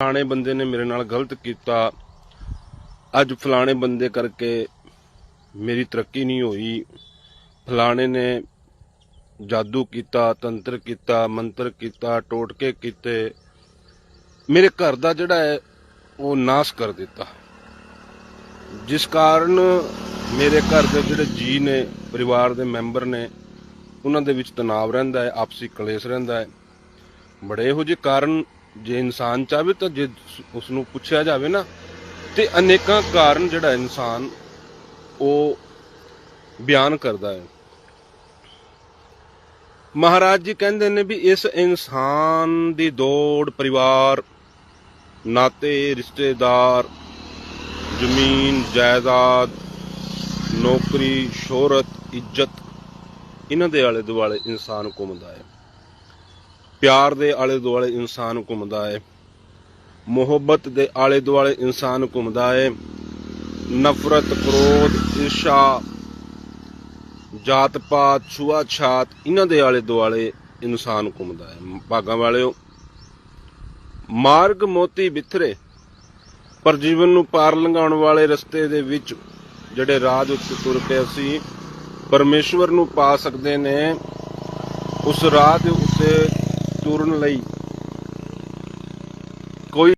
ਫਲਾਣੇ ਬੰਦੇ ਨੇ ਮੇਰੇ ਨਾਲ ਗਲਤ ਕੀਤਾ। ਅੱਜ ਫਲਾਣੇ ਬੰਦੇ ਕਰਕੇ ਮੇਰੀ ਤਰੱਕੀ ਨਹੀਂ ਹੋਈ। ਫਲਾਣੇ ਨੇ ਜਾਦੂ ਕੀਤਾ, ਤੰਤਰ ਕੀਤਾ, ਮੰਤਰ ਕੀਤਾ, ਟੋਟਕੇ ਕੀਤੇ। ਮੇਰੇ ਘਰ ਦਾ ਜਿਹੜਾ ਹੈ, ਉਹ ਨਾਸ਼ ਕਰ ਦਿੱਤਾ। ਜਿਸ ਕਾਰਨ ਮੇਰੇ ਘਰ ਦੇ ਜਿਹੜੇ ਜੀ ਨੇ, ਪਰਿਵਾਰ ਦੇ ਮੈਂਬਰ ਨੇ, ਉਹਨਾਂ ਦੇ ਵਿੱਚ ਤਣਾਅ ਰਹਿੰਦਾ ਹੈ, ਆਪਸੀ ਕਲੇਸ਼ ਰਹਿੰਦਾ ਹੈ। ਬੜੇ ਇਹੋ ਜਿਹੇ ਕਾਰਨ ਜੇ ਇਨਸਾਨ ਚਾਹਵੇ ਤਾਂ ਜੇ ਉਸ ਨੂੰ ਪੁੱਛਿਆ ਜਾਵੇ ਨਾ, ਤੇ ਅਨੇਕਾਂ ਕਾਰਨ ਜਿਹੜਾ ਇਨਸਾਨ ਉਹ ਬਿਆਨ ਕਰਦਾ ਹੈ। ਮਹਾਰਾਜ ਜੀ ਕਹਿੰਦੇ ਨੇ ਵੀ ਇਸ ਇਨਸਾਨ ਦੀ ਦੌੜ, ਪਰਿਵਾਰ, ਨਾਤੇ, ਰਿਸ਼ਤੇਦਾਰ, ਜ਼ਮੀਨ, ਜਾਇਦਾਦ, ਨੌਕਰੀ, ਸ਼ੋਹਰਤ, ਇੱਜ਼ਤ, ਇਹਨਾਂ ਦੇ ਆਲੇ ਦੁਆਲੇ ਇਨਸਾਨ ਘੁੰਮਦਾ ਹੈ। ਪਿਆਰ ਦੇ ਆਲੇ ਦੁਆਲੇ ਇਨਸਾਨ ਘੁੰਮਦਾ ਹੈ ਮੁਹੱਬਤ ਦੇ ਆਲੇ ਦੁਆਲੇ ਇਨਸਾਨ ਘੁੰਮਦਾ ਹੈ ਨਫ਼ਰਤ, ਕ੍ਰੋਧ, ਈਰਸ਼ਾ ਜਾਤ ਪਾਤ ਛੂਆ-ਛਾਤ ਇਹਨਾਂ ਦੇ ਆਲੇ ਦੁਆਲੇ ਇਨਸਾਨ ਘੁੰਮਦਾ ਹੈ ਭਾਗਾਂ ਵਾਲਿਓ, ਮਾਰਗ ਮੋਤੀ ਬਿਥਰੇ, ਪਰ ਜੀਵਨ ਨੂੰ ਪਾਰ ਲੰਘਾਉਣ ਵਾਲੇ ਰਸਤੇ ਦੇ ਵਿੱਚ ਜਿਹੜੇ ਰਾਜ ਉੱਤੇ ਤੁਰ ਕੇ ਅਸੀਂ ਪਰਮੇਸ਼ਵਰ ਨੂੰ ਪਾ ਸਕਦੇ ਨੇ, ਉਸ ਰਾਹ ਦੇ ਉੱਤੇ ਤੁਰਨ ਲਈ ਕੋਈ